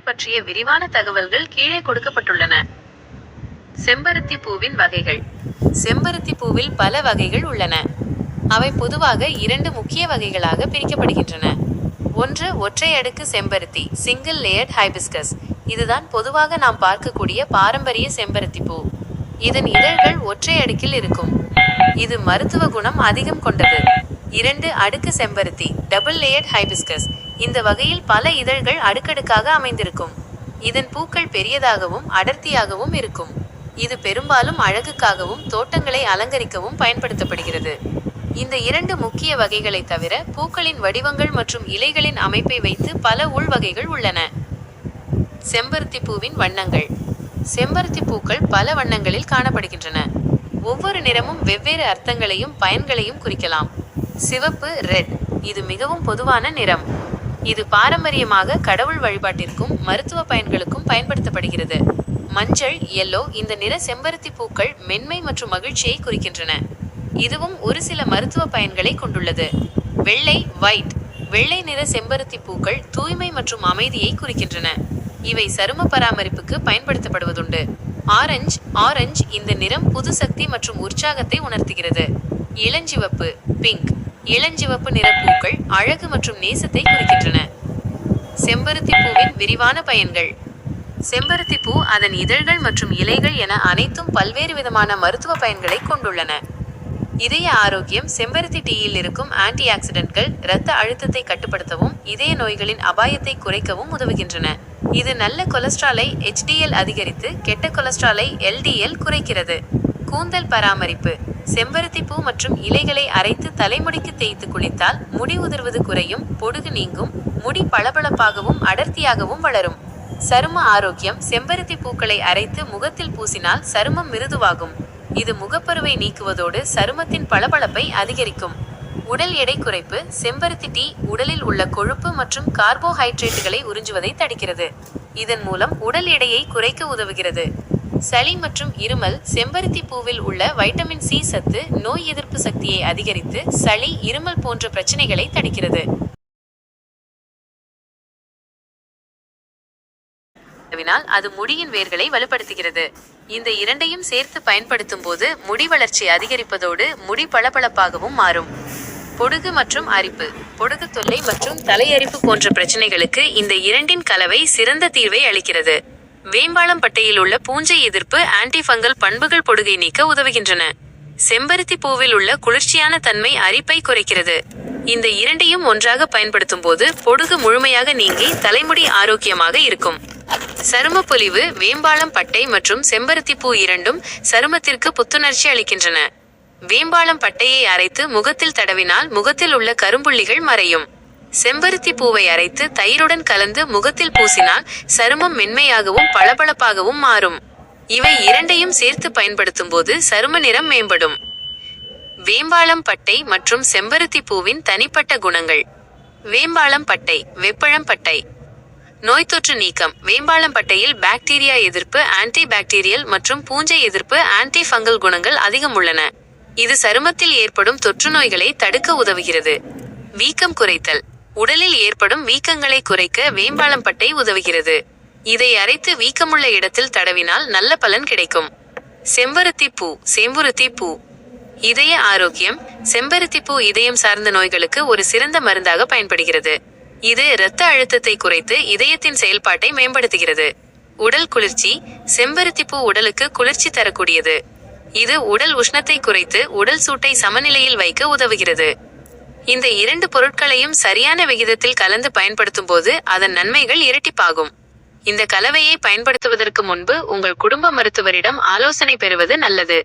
பற்றிய விரிவான தகவல்கள் கீழே கொடுக்கப்பட்டுள்ளன. செம்பருத்தி பூவின் வகைகள். செம்பருத்தி பூவில் பல வகைகள் உள்ளன. அவை பொதுவாக இரண்டு முக்கிய வகைகளாக பிரிக்கப்படுகின்றன. ஒன்று ஒற்றை அடுக்கு செம்பருத்தி சிங்கிள் லேயர்ட் ஹைபிஸ்கஸ் இதுதான் பொதுவாக நாம் பார்க்கக்கூடிய பாரம்பரிய செம்பருத்தி பூ. இதன் இதழ்கள் ஒற்றை அடுக்கில் இருக்கும். இது மருத்துவ குணம் அதிகம் கொண்டது. இரண்டு அடுக்கு செம்பருத்தி டபுள் லேயர்ட் ஹைபிஸ்கஸ் இந்த வகையில் பல இதழ்கள் அடுக்கடுக்காக அமைந்திருக்கும். இதன் பூக்கள் பெரியதாகவும் அடர்த்தியாகவும் இருக்கும். இது பெரும்பாலும் அழகுக்காகவும் தோட்டங்களை அலங்கரிக்கவும் பயன்படுத்தப்படுகிறது. இந்த இரண்டு முக்கிய வகைகளை தவிர பூக்களின் வடிவங்கள் மற்றும் இலைகளின் அமைப்பை வைத்து பல உள்வகைகள் உள்ளன. செம்பருத்தி பூவின் வண்ணங்கள். செம்பருத்தி பூக்கள் பல வண்ணங்களில் காணப்படுகின்றன. ஒவ்வொரு நிறமும் வெவ்வேறு அர்த்தங்களையும் பயன்களையும் குறிக்கலாம். சிவப்பு ரெட் இது மிகவும் பொதுவான நிறம். இது பாரம்பரியமாக கடவுள் வழிபாட்டிற்கும் மருத்துவ பயன்களுக்கும் பயன்படுத்தப்படுகிறது. மஞ்சள் எல்லோ இந்த நிற செம்பருத்தி பூக்கள் மென்மை மற்றும் மகிழ்ச்சியை குறிக்கின்றன. இதுவும் ஒரு சில மருத்துவ பயன்களை கொண்டுள்ளது. வெள்ளை ஒயிட் வெள்ளை நிற செம்பருத்தி பூக்கள் தூய்மை மற்றும் அமைதியை குறிக்கின்றன. இவை சரும பராமரிப்புக்கு பயன்படுத்தப்படுவதுண்டு. ஆரஞ்சு ஆரஞ்சு இந்த நிறம் புது சக்தி மற்றும் உற்சாகத்தை உணர்த்துகிறது. இளஞ்சிவப்பு பிங்க் இளஞ்சிவப்பு நிற பூக்கள் அழகு மற்றும் நேசத்தை குறிக்கின்றன. செம்பருத்தி பூவின் விரிவான பயன்கள். செம்பருத்தி பூ அதன் இதழ்கள் மற்றும் இலைகள் என அனைத்தும் பல்வேறு விதமான மருத்துவ பயன்களை கொண்டுள்ளன. இதய ஆரோக்கியம் செம்பருத்தி டீயில் இருக்கும் ஆன்டி ஆக்சிடென்ட்கள் இரத்த அழுத்தத்தை கட்டுப்படுத்தவும் இதய நோய்களின் அபாயத்தை குறைக்கவும் உதவுகின்றன. இது நல்ல கொலஸ்ட்ராலை ஹெச்டிஎல் அதிகரித்து கெட்ட கொலஸ்ட்ராலை எல்டிஎல் குறைக்கிறது. கூந்தல் பராமரிப்பு. செம்பருத்தி பூ மற்றும் இலைகளை அரைத்து தலைமுடிக்கு தேய்த்து குளித்தால் முடி உதிர்வது குறையும் பொடுகு நீங்கும் முடி பளபளப்பாகவும் அடர்த்தியாகவும் வளரும். சரும ஆரோக்கியம் செம்பருத்தி பூக்களை அரைத்து முகத்தில் பூசினால் சருமம் மிருதுவாகும். இது முகப்பருவை நீக்குவதோடு சருமத்தின் பளபளப்பை அதிகரிக்கும். உடல் எடை குறைப்பு செம்பருத்தி டீ உடலில் உள்ள கொழுப்பு மற்றும் கார்போஹைட்ரேட்டுகளை உறிஞ்சுவதை தடுக்கிறது. இதன் மூலம் உடல் எடையை குறைக்க உதவுகிறது. சளி மற்றும் இருமல் செம்பருத்தி பூவில் உள்ள வைட்டமின் சி சத்து நோய் எதிர்ப்பு சக்தியை அதிகரித்து சளி இருமல் போன்ற பிரச்சனைகளை தடுக்கிறது. வினால் அது முடியின் வேர்களை வலுப்படுத்துகிறது. இந்த இரண்டையும் சேர்த்து பயன்படுத்தும் போது முடி வளர்ச்சி அதிகரிப்பதோடு முடி பளபளப்பாகவும் மாறும். பொடுகு மற்றும் அரிப்பு. பொடுகு தொல்லை மற்றும் தலையரிப்பு போன்ற பிரச்சனைகளுக்கு இந்த இரண்டின் கலவை சிறந்த தீர்வை அளிக்கிறது. வேம்பாளம் பட்டையில் உள்ள பூஞ்சை எதிர்ப்பு ஆன்டி ஃபங்கல் பண்புகள் பொடுகை நீக்க உதவுகின்றன. செம்பருத்தி பூவில் உள்ள குளிர்ச்சியான தன்மை அரிப்பை குறைக்கிறது. இந்த இரண்டையும் ஒன்றாக பயன்படுத்தும் போது பொடுகு முழுமையாக நீங்கி தலைமுடி ஆரோக்கியமாக இருக்கும். சருமப்பொலிவு வேம்பாளம் பட்டை மற்றும் செம்பருத்தி பூ இரண்டும் சருமத்திற்கு புத்துணர்ச்சி அளிக்கின்றன. வேம்பாளம் பட்டையை அரைத்து முகத்தில் தடவினால் முகத்தில் உள்ள கரும்புள்ளிகள் மறையும். செம்பருத்தி பூவை அரைத்து தயிருடன் கலந்து முகத்தில் பூசினால் சருமம் மென்மையாகவும் பளபளப்பாகவும் மாறும். இவை இரண்டையும் சேர்த்து பயன்படுத்தும் போது சரும நிறம் மேம்படும். வேம்பாளம் பட்டை மற்றும் செம்பருத்தி பூவின் தனிப்பட்ட குணங்கள். வேம்பாளம் பட்டை வெப்பழம் பட்டை. நோய் தொற்று நீக்கம். வேம்பாளம் பட்டையில் பாக்டீரியா எதிர்ப்பு ஆன்டி பாக்டீரியல் மற்றும் பூஞ்சை எதிர்ப்பு ஆன்டி ஃபங்கல் குணங்கள் அதிகம் உள்ளன. இது சருமத்தில் ஏற்படும் தொற்று நோய்களை தடுக்க உதவுகிறது. வீக்கம் குறைத்தல். உடலில் ஏற்படும் வீக்கங்களை குறைக்க வேம்பாளம் பட்டை உதவுகிறது. இதை அரைத்து வீக்கமுள்ள இடத்தில் தடவினால் நல்ல பலன் கிடைக்கும். செம்பருத்தி பூ செம்பருத்தி பூ. இதய ஆரோக்கியம் செம்பருத்தி பூ இதயம் சார்ந்த நோய்களுக்கு ஒரு சிறந்த மருந்தாக பயன்படுகிறது. இது இரத்த அழுத்தத்தை குறைத்து இதயத்தின் செயல்பாட்டை மேம்படுத்துகிறது. உடல் குளிர்ச்சி செம்பருத்தி பூ உடலுக்கு குளிர்ச்சி தரக்கூடியது. இது உடல் உஷ்ணத்தை குறைத்து உடல் சூட்டை சமநிலையில் வைக்க உதவுகிறது. இந்த இரண்டு பொருட்களையும் சரியான விகிதத்தில் கலந்து பயன்படுத்தும் போது அதன் நன்மைகள் இரட்டிப்பாகும். இந்த கலவையை பயன்படுத்துவதற்கு முன்பு உங்கள் குடும்ப மருத்துவரிடம் ஆலோசனை பெறுவது நல்லது.